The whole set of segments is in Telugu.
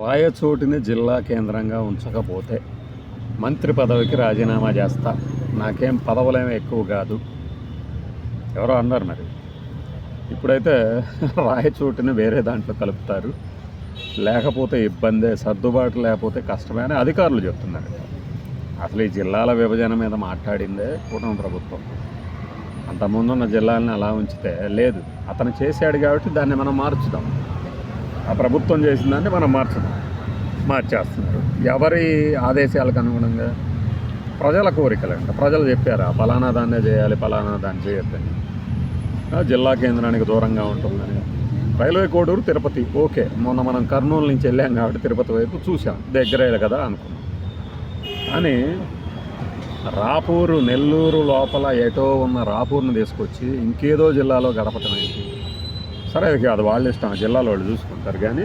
రాయచోటిని జిల్లా కేంద్రంగా ఉంచకపోతే మంత్రి పదవికి రాజీనామా చేస్తా. నాకేం పదవులేమీ ఎక్కువ కాదు. ఎవరో అన్నారు మరి. ఇప్పుడైతే రాయచోటిని వేరే దాంట్లో కలుపుతారు. లేకపోతే ఇబ్బందే సర్దుబాటు లేకపోతే కష్టమే అని అధికారులు చెప్తున్నారు. అసలు ఈ జిల్లాల విభజన మీద మాట్లాడిందే కూటమి ప్రభుత్వం. అంతకుముందున్న జిల్లాలని అలా ఉంచితే లేదు. అతను చేశాడు కాబట్టి దాన్ని మనం మార్చుదాం. ఆ ప్రభుత్వం చేసిన దాన్ని మనం మార్చడం మార్చేస్తున్నారు. ఎవరి ఆదేశాలకు అనుగుణంగా ప్రజల కోరికలంట ప్రజలు చెప్పారా ఫలానా దాన్నే చేయాలి ఫలానా దాన్ని చేయొద్దని. జిల్లా కేంద్రానికి దూరంగా ఉంటుందని. Railway Koduru Tirupati okay. మొన్న మనం కర్నూలు నుంచి వెళ్ళాం కాబట్టి తిరుపతి వైపు చూసాం దగ్గరే కదా అనుకున్నాం. అని రాపూరు నెల్లూరు లోపల ఎటో ఉన్న రాపూర్ని తీసుకొచ్చి ఇంకేదో జిల్లాలో గడపటం ఏంటి? సరే అది కాదు. వాళ్ళ ఇష్టం. ఆ జిల్లాలో వాళ్ళు చూసుకుంటారు. కానీ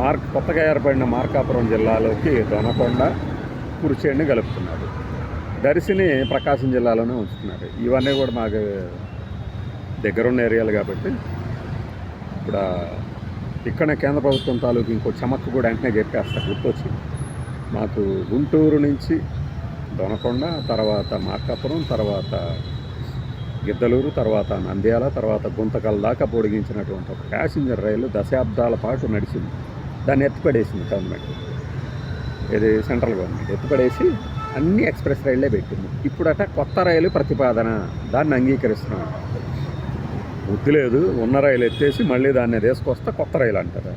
మార్క్ కొత్తగా ఏర్పడిన మార్కాపురం జిల్లాలోకి దొనకొండ కురిచేడిని కలుపుతున్నారు దర్శిని ప్రకాశం జిల్లాలోనే ఉంచుతున్నారు. ఇవన్నీ కూడా మాకు దగ్గరున్న ఏరియాలు కాబట్టి ఇప్పుడు ఇక్కడ ఇక్కడనే కేంద్ర ప్రభుత్వం తాలూకు ఇంకో చెమక్కు కూడా వెంటనే చెప్పేస్తా గుర్తొచ్చింది. మాకు గుంటూరు నుంచి దొనకొండ తర్వాత మార్కాపురం తర్వాత గిద్దలూరు తర్వాత నంద్యాల తర్వాత గుంతకల్ దాకా పొడిగించినటువంటి ఒక ప్యాసింజర్ రైలు దశాబ్దాల పాటు నడిచింది. దాన్ని ఎత్తుపడేసింది గవర్నమెంట్ ఇది సెంట్రల్ గవర్నమెంట్ ఎత్తుపడేసి అన్ని ఎక్స్ప్రెస్ రైళ్ళే పెట్టింది. ఇప్పుడట కొత్త రైలు ప్రతిపాదన. దాన్ని అంగీకరిస్తున్నాం. బుద్ధి లేదు. ఉన్న రైలు ఎత్తేసి మళ్ళీ దాన్ని తీసుకొస్తే కొత్త రైలు అంటారు.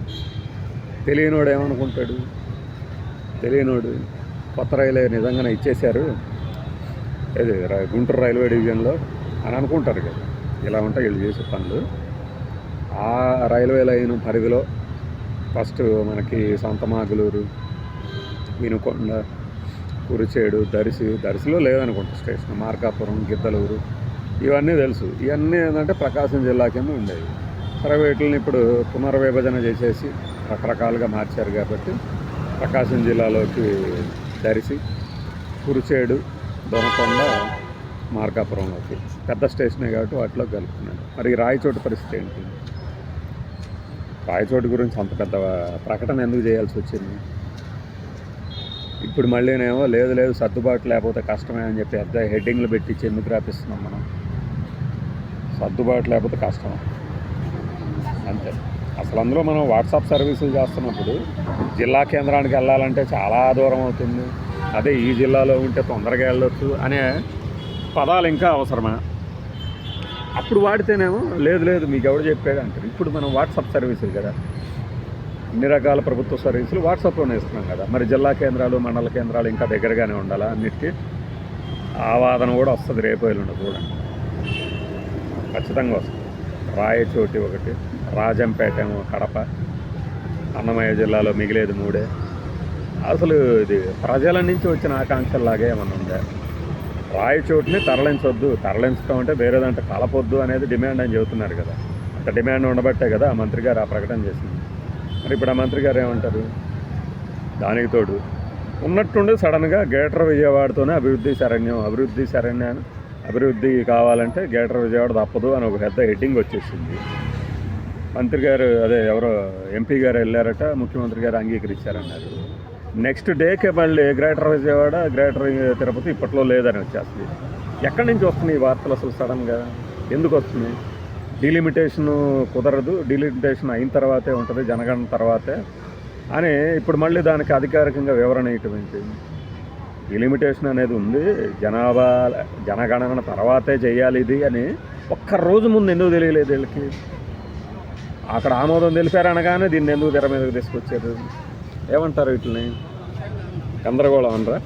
తెలియనోడు ఏమనుకుంటాడు? తెలియనోడు కొత్త రైలు నిజంగానే ఇచ్చేశారు. ఇది గుంటూరు రైల్వే డివిజన్లో అని అనుకుంటారు కదా. ఇలా ఉంటాయి వీళ్ళు చేసే పనులు. ఆ రైల్వే లైన్ పరిధిలో ఫస్ట్ మనకి సంతమాగులూరు వినుకొండ కురిచేడు దరిసి దరిసిలో లేదనుకుంటా స్టేషన్. మార్కాపురం గిద్దలూరు ఇవన్నీ తెలుసు. ఇవన్నీ ఏంటంటే ప్రకాశం జిల్లా కింద ఉండేవి. సరే వీటిని ఇప్పుడు పునర్విభజన చేసేసి రకరకాలుగా మార్చారు కాబట్టి ప్రకాశం జిల్లాలోకి దరిసి కురిచేడు దొనకొండ మార్కాపురంలోకి. పెద్ద స్టేషనే కాబట్టి వాటిలో కలుపుతున్నాడు మరి రాయచోటు రాయచోటి పరిస్థితి ఏంటి? రాయచోటు గురించి అంత పెద్ద ప్రకటన ఎందుకు చేయాల్సి వచ్చింది? ఇప్పుడు మళ్ళీనేమో లేదు లేదు సర్దుబాటు లేకపోతే కష్టమే అని చెప్పి పెద్ద హెడ్డింగ్లు పెట్టించి ఎందుకు రాపిస్తున్నాం మనం. సర్దుబాటు లేకపోతే కష్టం. అంతే. అసలు అందులో మనం వాట్సాప్ సర్వీసులు చేస్తున్నప్పుడు జిల్లా కేంద్రానికి వెళ్ళాలంటే చాలా దూరం అవుతుంది. అదే ఈ జిల్లాలో ఉంటే తొందరగా వెళ్ళొచ్చు అనే పదాలు ఇంకా అవసరమా? అప్పుడు వాడితేనేమో లేదు లేదు మీకు ఎవడు చెప్పాడు అంటారు ఇప్పుడు మనం వాట్సాప్ సర్వీసులు కదా. అన్ని రకాల ప్రభుత్వ సర్వీసులు వాట్సాప్లోనే ఇస్తున్నాం కదా. మరి జిల్లా కేంద్రాలు మండల కేంద్రాలు ఇంకా దగ్గరగానే ఉండాలా అన్నిటికీ? ఆ వాదన కూడా వస్తుంది రేపు ఎల్లుండి చూడండి. ఖచ్చితంగా వస్తుంది. రాయచోటి ఒకటి రాజంపేట కడప అన్నమయ్య జిల్లాలో మిగిలేది మూడే. అసలు ఇది ప్రజల నుంచి వచ్చిన ఆకాంక్షల్లాగే ఏమన్నా ఉందా? రాయచోటిని తరలించొద్దు. తరలించడం అంటే వేరే దాంట్లో కలపొద్దు అనేది డిమాండ్ అని చెబుతున్నారు కదా. అంత డిమాండ్ ఉండబట్టే కదా ఆ మంత్రి గారు ఆ ప్రకటన చేసింది. మరి ఇప్పుడు ఆ మంత్రి గారు ఏమంటారు? దానికి తోడు ఉన్నట్టుండి సడన్గా గ్రేటర్ విజయవాడతోనే అభివృద్ధి శరణ్యం అభివృద్ధి శరణ్యం అభివృద్ధి కావాలంటే గ్రేటర్ విజయవాడ తప్పదు అని ఒక పెద్ద హెడ్డింగ్ వచ్చేసింది. మంత్రి గారు అదే ఎవరో ఎంపీ గారు వెళ్ళారట ముఖ్యమంత్రి గారు అంగీకరించారన్నారు. నెక్స్ట్ డేకే మళ్ళీ గ్రేటర్ విజయవాడ గ్రేటర్ తిరుపతి ఇప్పట్లో లేదని వచ్చేస్తుంది. ఎక్కడి నుంచి వస్తున్నాయి ఈ వార్తలు అసలు సడన్గా? ఎందుకు వస్తున్నాయి? డిలిమిటేషన్ కుదరదు డిలిమిటేషన్ అయిన తర్వాతే ఉంటుంది జనగణన తర్వాతే. అని ఇప్పుడు మళ్ళీ దానికి అధికారికంగా వివరణ ఇటువంటి డిలిమిటేషన్ అనేది ఉంది జనాభా జనగణన తర్వాతే చేయాలి ఇది అని ఒక్క రోజు ముందు ఎందుకు తెలియలేదు వీళ్ళకి? అక్కడ ఆమోదం తెలిపారు అనగానే దీన్ని ఎందుకు తెర మీదకి తీసుకొచ్చారు? ఏమంటారు వీటిని? గందరగోళం అనరా?